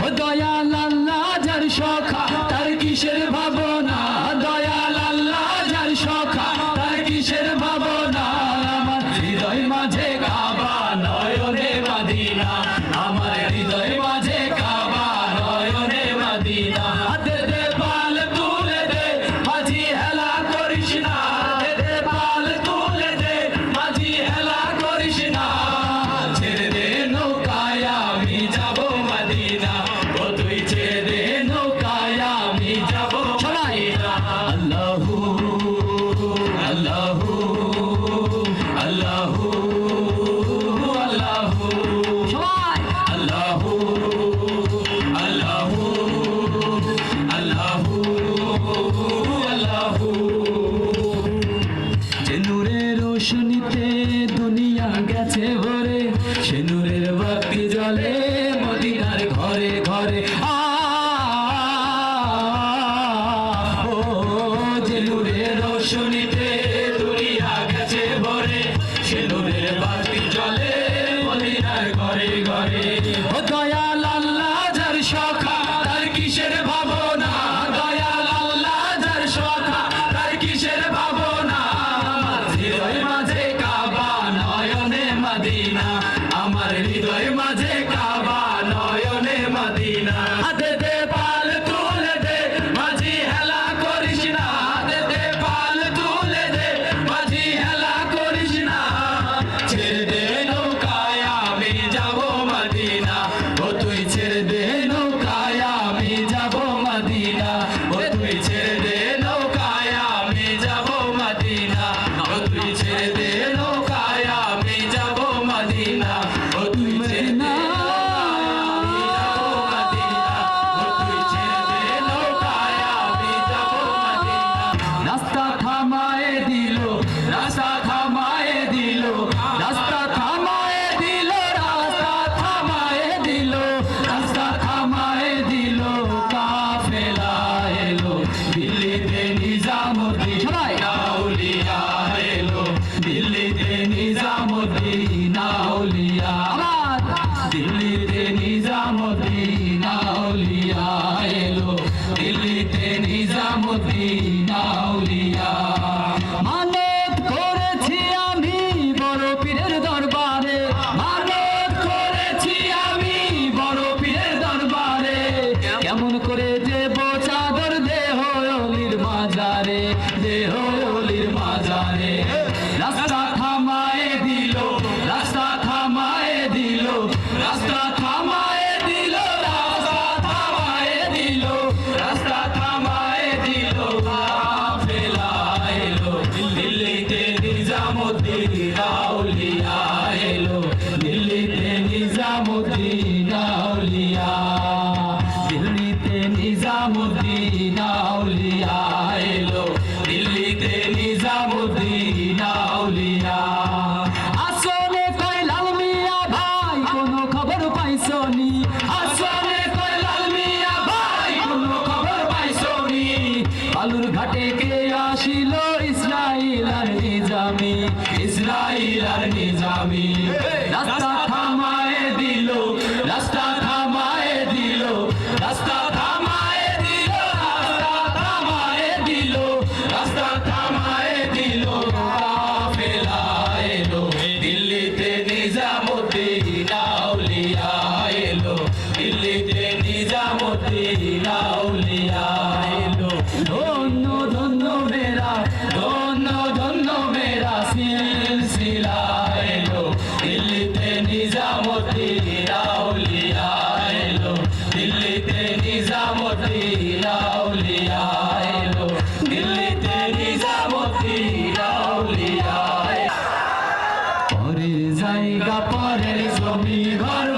হৃদয় শুনিতে দুরিয়া গেছে ভরে, সিঁদুরের বাতি জলে মদিনার ঘরে ঘরে। দয়াল কিসের ভাবনা? দয়াল আল্লাহ যার সখা, তার কিসের ভাবনা? হৃদয় মাঝে আমার হৃদয় মাঝে কা দিল্লিতে নিজামুদ্দিন আউলিয়া। নিজামুদ্দিন আউলিয়া এলো দিল্লিতে নিজামুদ্দিন আউলিয়া আসলে কই লাল মিয়া ভাই কোনো খবর পাইছনি? আসলে কই লাল মিয়া ভাই কোনো খবর পাইছনি? বালুর ঘাটে কে আসিল? ইসরাইল আর নিজামি ইসরাইল আর নিজামি। রাস্তা রে নিজামতি লাউলিয়া ধন্য ধন্য মেরা ধন্য ধন্য মেরা সিলসিলা এলো দিল্লিতে নিজামতি লাউলিয়া এলো দিল্লিতে নিজামতি লাউলিয়া এলো দিল্লিতে জমি ঘর।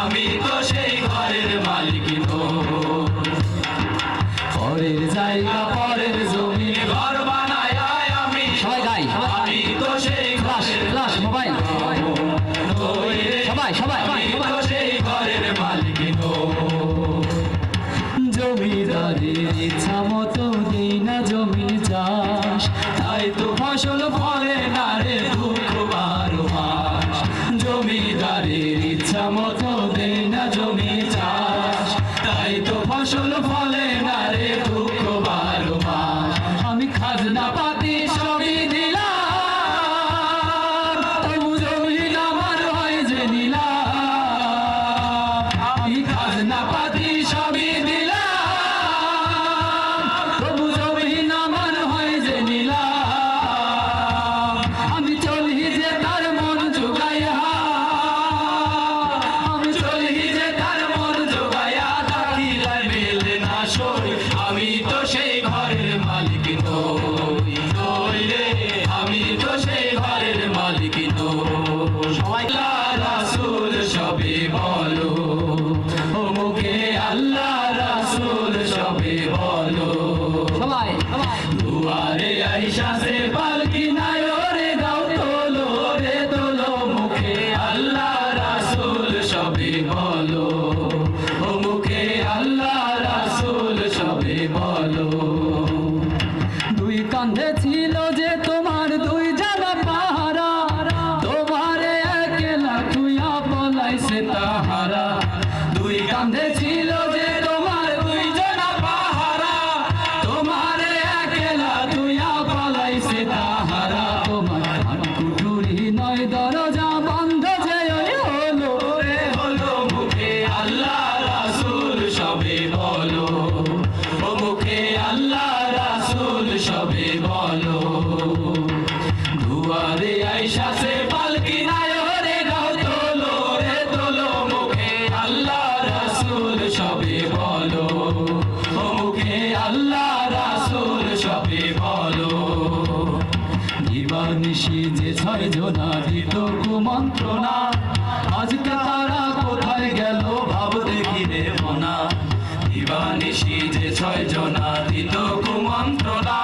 আমি তো সেই ঘরের মালিক পরের জায়গা পরের জমি ঘর বানায় আমি। সবাই গাই। আমি তো সেই ক্লাস ক্লাস মোবাইল। সবাই সবাই তো সেই ঘরের মালিক জমিদারের ইচ্ছা মতো দিই না জমি চাষ। তাই তো ফসল ফলে না রে মুখে আল্লাহ রাসুল সবে বলো। মুখে আল্লাহ রাসুল সবে বলো। দিবানিশি যে ছয় জোনা দিত কুমন্ত্রণা আজকে তারা কোথায় গেল ভাব দেখি রে মনা। দিবানিশি যে ছয় জোনা দিত কুমন্ত্রণা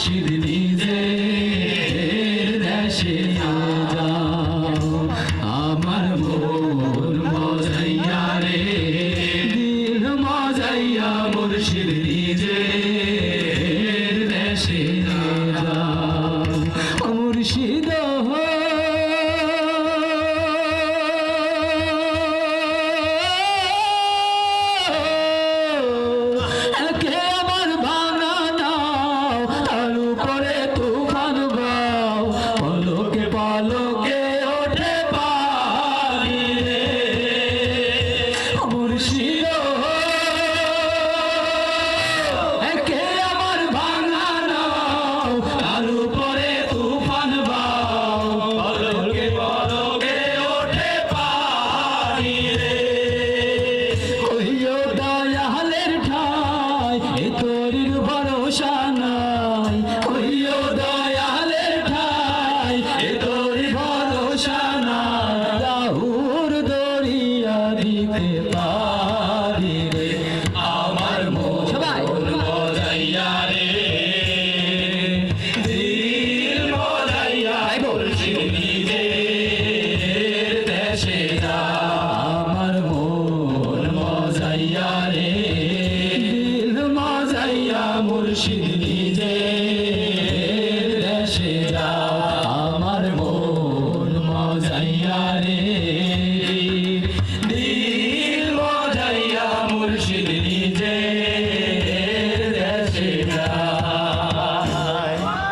she did.